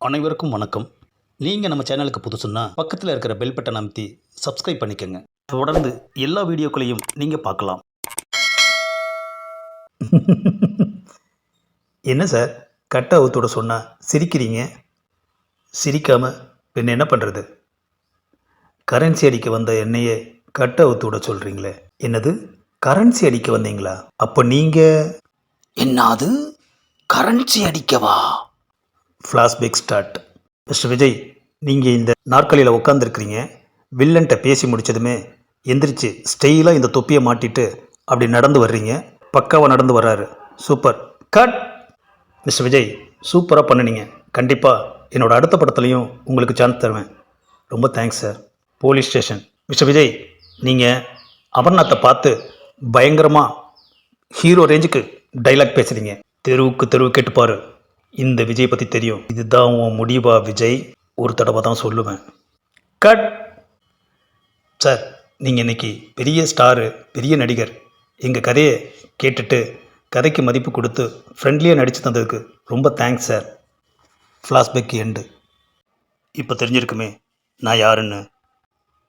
அனைவருக்கும் வணக்கம். நீங்கள் நம்ம சேனலுக்கு புதுசுன்னா பக்கத்தில் இருக்கிற பெல் பட்டன் அமைத்தி சப்ஸ்கிரைப் பண்ணிக்கோங்க. தொடர்ந்து எல்லா வீடியோக்களையும் நீங்கள் பார்க்கலாம். என்ன சார்? கட்ட அவுத்தோட சொன்னால் சிரிக்கிறீங்க? சிரிக்காமல் பின்ன என்ன பண்ணுறது கரன்சி அடிக்க வந்த என்னையே கட்ட அவுத்தோட சொல்கிறீங்களே என்னது? கரன்சி அடிக்க வந்தீங்களா? அப்போ நீங்கள் என்னது? கரன்சி அடிக்கவா? ஃப்ளாஷ்பேக் ஸ்டார்ட் மிஸ்டர் விஜய் நீங்கள் இந்த நாற்காலியில் உட்காந்துருக்கிறீங்க வில்லன்ட்ட பேசி முடிச்சதுமே எந்திரிச்சு ஸ்டெயிலாக இந்த தொப்பியை மாட்டிட்டு அப்படி நடந்து வர்றீங்க. பக்காவாக நடந்து வர்றாரு. சூப்பர் கட் மிஸ்டர் விஜய் சூப்பராக பண்ணுனீங்க. கண்டிப்பாக என்னோடய அடுத்த படத்துலையும் உங்களுக்கு சான்ஸ் தருவேன். ரொம்ப thanks sir police station mister Vijay நீங்கள் அமர்நாத்தை பார்த்து பயங்கரமாக ஹீரோ ரேஞ்சுக்கு டைலாக் பேசுகிறீங்க தெருவுக்கு தெருவு கேட்டுப்பார். இந்த விஜய் பற்றி தெரியும். இதுதான் உன் முடிவா விஜய்? ஒரு தடவை தான் சொல்லுவேன். கட் சார் நீங்கள் இன்றைக்கி பெரிய ஸ்டாரு பெரிய நடிகர். எங்கள் கதையை கேட்டுட்டு கதைக்கு மதிப்பு கொடுத்து ஃப்ரெண்ட்லியாக நடித்து தந்ததுக்கு ரொம்ப தேங்க்ஸ் சார் ஃப்ளாஷ்பேக் எண்டு இப்போ தெரிஞ்சிருக்குமே நான் யாருன்னு?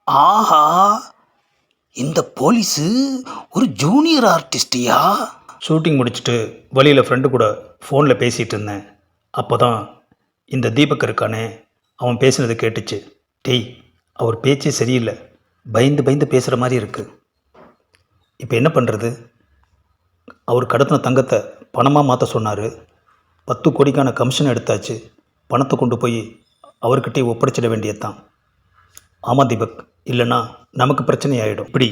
ஆஹா! இந்த போலீஸு ஒரு ஜூனியர் ஆர்டிஸ்டியா ஷூட்டிங் முடிச்சுட்டு வழியில் ஃப்ரெண்டு கூட ஃபோனில் பேசிகிட்டு இருந்தேன். அப்போ தான் இந்த தீபக் இருக்கானே அவன் பேசினது கேட்டுச்சு. டேய் அவர் பேச்சே சரியில்லை. பயந்து பயந்து பேசுகிற மாதிரி இருக்குது இப்போ என்ன பண்ணுறது அவர் கடத்தின தங்கத்தை பணமாக மாற்ற சொன்னார். பத்து கோடிக்கான கமிஷன் எடுத்தாச்சு. பணத்தை கொண்டு போய் அவர்கிட்டயே ஒப்படைச்சிட வேண்டியதுதான். ஆமாம் தீபக் இல்லைன்னா நமக்கு பிரச்சனை ஆகிடும் இப்படி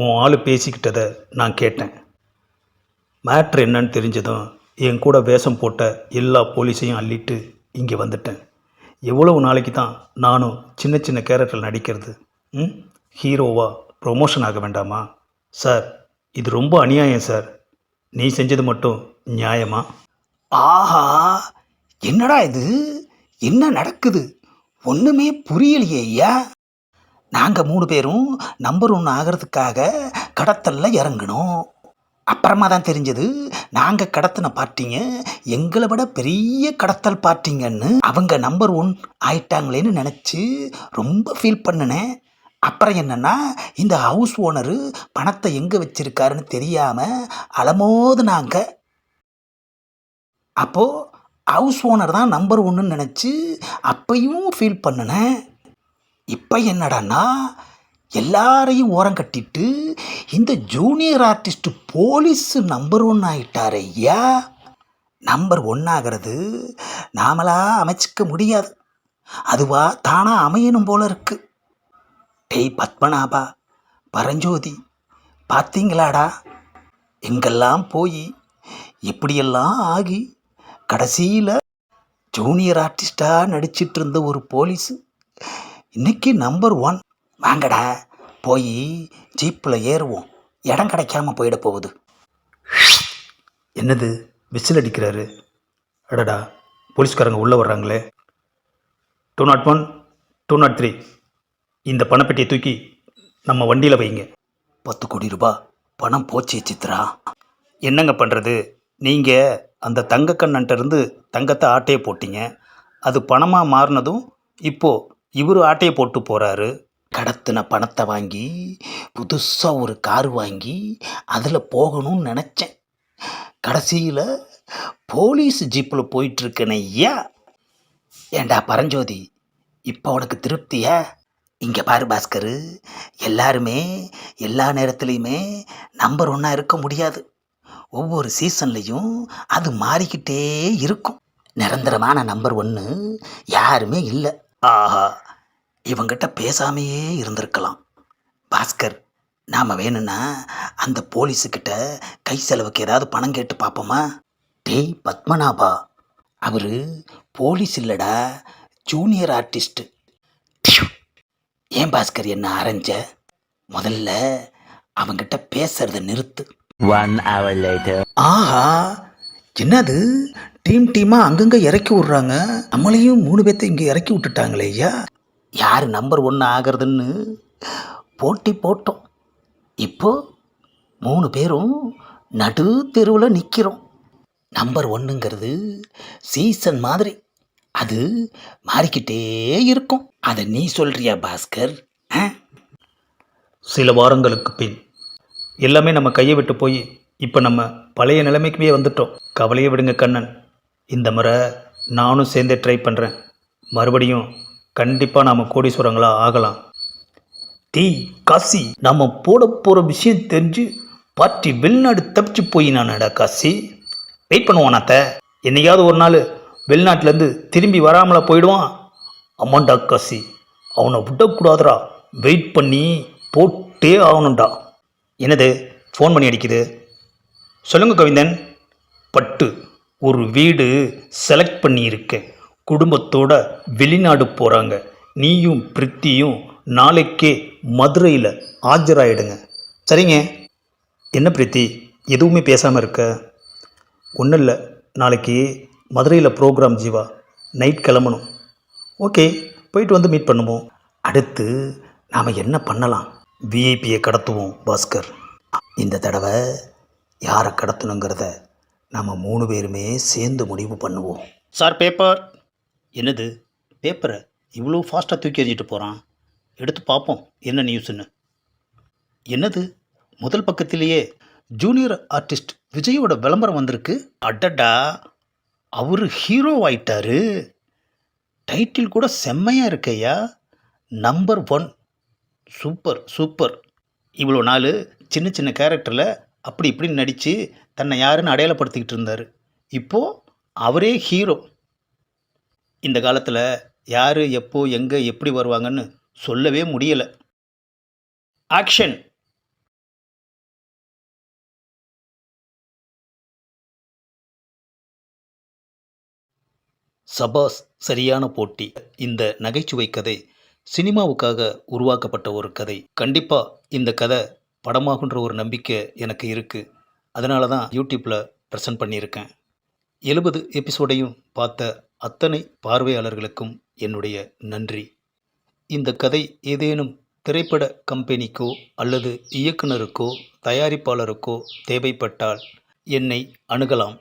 உன் ஆள் பேசிக்கிட்டதை நான் கேட்டேன். மேட்ரு என்னன்னு தெரிஞ்சதும் என் கூட வேஷம் போட்ட எல்லா போலீஸையும் அள்ளிட்டு இங்கே வந்துட்டேன். எவ்வளவு நாளைக்கு தான் நானும் சின்ன சின்ன கேரக்டரில் நடிக்கிறது? ம்? ஹீரோவா? ப்ரொமோஷன் ஆக வேண்டாமா? சார் இது ரொம்ப அநியாயம் சார். நீ செஞ்சது மட்டும் நியாயமா? ஆஹா! என்னடா இது? என்ன நடக்குது? ஒன்றுமே புரியலையே ஐயா. நாங்கள் மூணு பேரும் நம்பர் ஒன்று ஆகிறதுக்காக கடத்தலில் இறங்கணும் அப்புறமா தான் தெரிஞ்சது நாங்கள் கடத்தின பார்ட்டிங்க எங்களை விட பெரிய கடத்தல் பார்ட்டிங்கன்னு அவங்க நம்பர் ஒன் ஆயிட்டாங்களேன்னு நினச்சி ரொம்ப ஃபீல் பண்ணினேன். அப்புறம் என்னன்னா இந்த ஹவுஸ் ஓனரு பணத்தை எங்கே வச்சிருக்காருன்னு தெரியாமல் அலமோது நாங்கள் அப்போது ஹவுஸ் ஓனர் தான் நம்பர் ஒன்றுன்னு நினச்சி அப்பையும் ஃபீல் பண்ணினேன். இப்போ என்னடான்னா எல்லாரையும் ஓரம் கட்டிட்டு இந்த junior artist police number one ஆகிட்டார் ஐயா. நம்பர் ஒன் ஆகிறது நாமளா அமைச்சிக்க முடியாது. அதுவா தானாக அமையணும் போல இருக்கு. டேய் பத்மநாபா பரஞ்சோதி பார்த்தீங்களாடா எங்கெல்லாம் போய் எப்படியெல்லாம் ஆகி கடைசியில் ஜூனியர் ஆர்டிஸ்டாக நடிச்சிட்டு இருந்த ஒரு போலீஸு இன்றைக்கி நம்பர் ஒன் வாங்கடா போய் ஜீப்பில் ஏறுவோம். இடம் கிடைக்காம போயிட போகுது. என்னது? விசில் அடிக்கிறாரு. அடடா போலீஸ்காரங்க உள்ளே வர்றாங்களே. Two nought one two nought three இந்த பணப்பெட்டியை தூக்கி நம்ம வண்டியில் வைங்க. பத்து கோடி ரூபா பணம் போச்சு சித்ரா. என்னங்க பண்ணுறது நீங்கள் அந்த தங்கக்கண்ணன்ட்ட இருந்து தங்கத்தை ஆட்டையை போட்டீங்க. அது பணமாக மாறினதும் இப்போது இவர் ஆட்டையை போட்டு போகிறாரு கடத்தின பணத்தை வாங்கி புதுசாக ஒரு கார் வாங்கி அதில் போகணும்னு நினச்சேன். கடைசியில் போலீஸ் ஜீப்பில் போயிட்டுருக்கேன் ஐயா. ஏண்டா பரஞ்சோதி இப்போ உனக்கு திருப்தியா? இங்கே பாரு பாஸ்கர் எல்லாருமே எல்லா நேரத்துலையுமே நம்பர் ஒன்றா இருக்க முடியாது. ஒவ்வொரு சீசன்லேயும் அது மாறிக்கிட்டே இருக்கும். நிரந்தரமான நம்பர் ஒன்று யாருமே இல்லை. ஆஹா இவங்கிட்ட பேசாமையே இருந்திருக்கலாம். பாஸ்கர் நாம் வேணும்னா அந்த போலீஸுக்கிட்ட கை செலவுக்கு ஏதாவது பணம் கேட்டு பார்ப்போமா டேய் பத்மநாபா அவர் போலீஸ் இல்லைடா ஜூனியர் ஆர்டிஸ்ட்டு. ஏன் பாஸ்கர் என்ன அரைஞ்ச? முதல்ல அவங்கிட்ட பேசுறத நிறுத்து. One hour later. ஆஹா என்னது? டீம் டீமாக அங்கங்கே இறக்கி விட்றாங்க. நம்மளையும் மூணு பேர்த்த இங்கே இறக்கி விட்டுட்டாங்களே ஐயா. யார் நம்பர் ஒன்று ஆகிறதுன்னு போட்டி போட்டோம். இப்போது மூணு பேரும் நடு தெருவில் நிற்கிறோம் நம்பர் ஒன்றுங்கிறது சீசன் மாதிரி. அது மாறிக்கிட்டே இருக்கும். அதை நீ சொல்கிறியா பாஸ்கர்? ஆ? சில வாரங்களுக்கு பின் எல்லாமே நம்ம கையை விட்டு போய் இப்போ நம்ம பழைய நிலைமைக்குமே வந்துட்டோம். கவலையை விடுங்க கண்ணன். இந்த முறை நானும் சேர்ந்தே ட்ரை பண்ணுறேன் மறுபடியும் கண்டிப்பாக நாம் கோடீஸ்வரங்களாக ஆகலாம். டீ காசி நம்ம போட போகிற விஷயம் தெரிஞ்சு பார்ட்டி வெளிநாடு தப்பிச்சு போயினானடா காசி. வெயிட் பண்ணுவான் அத்த என்னையாவது ஒரு நாள் வெளிநாட்டிலேருந்து திரும்பி வராமலா போயிடுவான். அம்மாண்டா காசி. அவனை விடக்கூடாதுடா. வெயிட் பண்ணி போட்டே ஆகணும்டா என்னது? ஃபோன் பண்ணி அடிக்குது. சொல்லுங்கள் கவிந்தன். பட்டு. ஒரு வீடு செலக்ட் பண்ணியிருக்கேன். குடும்பத்தோட வெளிநாடு போகிறாங்க நீயும் பிரித்தியும் நாளைக்கே மதுரையில் ஆஜராயிடுங்க. சரிங்க? என்ன பிரீத்தி? எதுவுமே பேசாமல் இருக்க? ஒன்றும் இல்லை. நாளைக்கு மதுரையில் ப்ரோக்ராம் ஜீவா. நைட் கிளம்பணும். ஓகே போயிட்டு வந்து மீட் பண்ணுவோம். அடுத்து நாம் என்ன பண்ணலாம்? விஐபியை கடத்துவோம் பாஸ்கர். இந்த தடவை யாரை கடத்தணுங்கிறத நாம் மூணு பேருமே சேர்ந்து முடிவு பண்ணுவோம். சார் பேப்பர் என்னது? பேப்பரை இவ்வளோ ஃபாஸ்ட்டாக தூக்கி எறிஞ்சிட்டு போகிறான் எடுத்து பார்ப்போம் என்ன நியூஸ்னு என்னது? முதல் பக்கத்திலேயே ஜூனியர் ஆர்டிஸ்ட் விஜயோட விளம்பரம் வந்திருக்கு. அடடா! அவர் ஹீரோ ஆயிட்டாரு. டைட்டில் கூட செம்மையாக இருக்கையா நம்பர் ஒன் சூப்பர் சூப்பர் இவ்வளோ நாள் சின்ன சின்ன கேரக்டரில் அப்படி இப்படின்னு நடித்து தன்னை யாருன்னு அடையாளப்படுத்திக்கிட்டு இருந்தார். இப்போது அவரே ஹீரோ இந்த காலத்தில் யார் எப்போ எங்கே எப்படி வருவாங்கன்னு சொல்லவே முடியலை. ஆக்ஷன் சபாஸ் சரியான போட்டி. இந்த நகைச்சுவை கதை சினிமாவுக்காக உருவாக்கப்பட்ட ஒரு கதை. கண்டிப்பாக இந்த கதை படமாகுன்ற ஒரு நம்பிக்கை எனக்கு இருக்குது அதனால தான் யூடியூப்பில் ப்ரெசன்ட் பண்ணியிருக்கேன். எழுபது எபிசோடையும் பார்த்த அத்தனை பார்வையாளர்களுக்கும் என்னுடைய நன்றி. இந்த கதை ஏதேனும் திரைப்பட கம்பெனிக்கோ அல்லது இயக்குனருக்கோ தயாரிப்பாளருக்கோ தேவைப்பட்டால் என்னை அணுகலாம்.